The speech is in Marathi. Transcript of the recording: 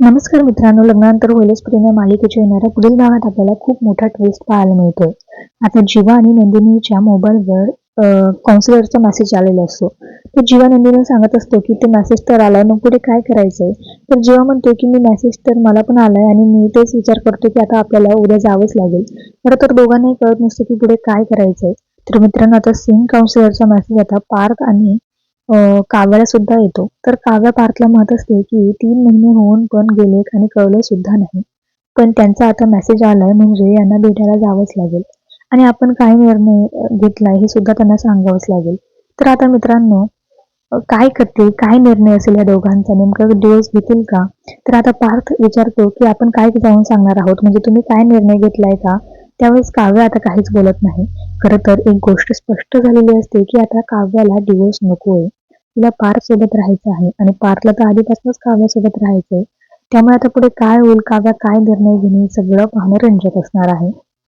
नमस्कार मित्रांनो लग्नानंतर होईलच प्रेम मालिकेच्या येणाऱ्या पुढील भागात आपल्याला खूप मोठा ट्विस्ट पाहायला मिळतोय. आता जीवा आणि नंदिनीच्या मोबाईलवर काउन्सिलरचा मेसेज आलेला असतो तर जीवा नंदिनीला सांगत असतो की ते मेसेज तर आलाय मग पुढे काय करायचंय? तर जीवा म्हणतो की मी मेसेज तर मला पण आलाय आणि मी तेच विचार करतो की आता आपल्याला उद्या जावंच लागेल. खरं तर दोघांनाही कळत नसतं की पुढे काय करायचंय. तर मित्रांनो आता सेम काउन्सिलरचा मेसेज आता पार्क आणि काव्याला सुद्धा येतो. तर काव्या पार्थला म्हणत असते की तीन महिने होऊन पण गेले आणि कळलं सुद्धा नाही. पण त्यांचा आता मेसेज आलाय म्हणजे यांना भेटायला जावंच लागेल. आणि आपण काय निर्णय घेतलाय हे सुद्धा त्यांना सांगावंच लागेल. तर आता मित्रांनो काय करते काय निर्णय असेल या दोघांचा? नेमका दिवस घेतील का? तर आता पार्थ विचारतो की आपण काय जाऊन सांगणार आहोत? म्हणजे तुम्ही काय निर्णय घेतलाय का? त्यावेळेस काव्य आता काहीच बोलत नाही. खरं तर एक गोष्ट स्पष्ट झालेली असते की आता काव्याला डिवोर्स नकोय. तिला पार्थ सोबत राहायचं आहे आणि पार्थला तर आधीपासूनच काव्यासोबत राहायचंय. त्यामुळे आता पुढे काय होईल काव्या काय निर्णय घेणे सगळं पाहणं रंजक असणार आहे.